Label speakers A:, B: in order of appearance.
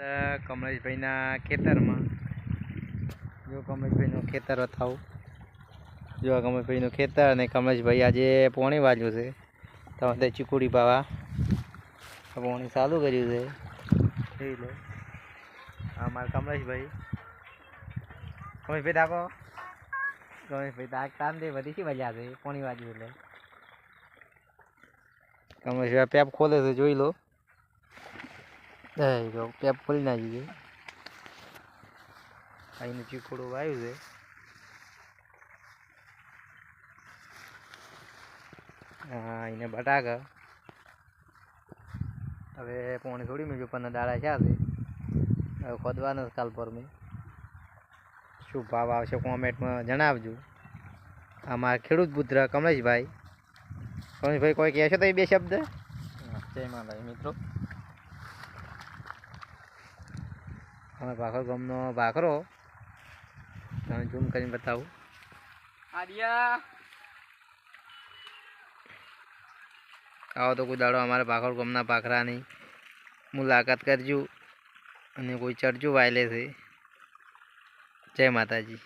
A: કમલેશભાઈના ખેતરમાં. જો કમલેશભાઈનું ખેતર બતાવું જો કમલેશભાઈનું ખેતર અને કમલેશભાઈ આજે પોણી વાળ્યું છે. તમે ચીકુડી પાવા પોણી ચાલુ કર્યું છે. જોઈ લો. અમારા મારા કમલેશભાઈ. કમલેશભાઈ તાકો કમલેશભાઈ તાક તાન દે, બધી શી મજા છે પોણી વાળ્યું એટલે. કમલેશભાઈ પેપ ખોલે છે, જોઈ લો. Đây rồi, પેપ ખોલી નાખ્યું છે અહીંનું ચીકુડું વાવ્યું છે. હા એને બટાકા. હવે પોણી થોડી મેં પણ દાડા છે હવે ખોદવાનો કાલ પર મેં શું ભાવ આવશે કોમેન્ટમાં જણાવજો. અમારા ખેડૂત પુત્ર કમલેશભાઈ. કમલેશભાઈ કોઈ કહેશો તો એ બે શબ્દ? જય માતાજી મિત્રો. અમે ભાખર ગામનો ભાખરો તમે ઝૂમ કરીને બતાવું. આવો તો કોઈ દાડો અમારા ભાખર ગામના ભાખરાની મુલાકાત કરજો અને કોઈ ચડજો વાયલે છે જય માતાજી.